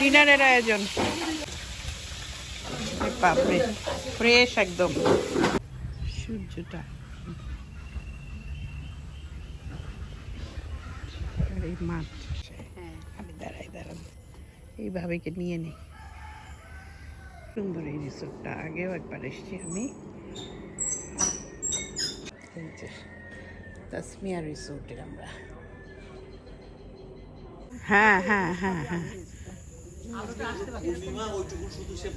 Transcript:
ডিনারের আয়োজন। ফ্রেশ একদম। সূর্যটা। এই আমি দাঁড়াই এইভাবে কে নিয়ে নেই? সুন্দর এই রিসোর্টটা। আগেও একবার আমি। আমরা। হ্যাঁ হ্যাঁ হ্যাঁ হ্যাঁ। পূর্ণিমা ওইটুকু শুধু সে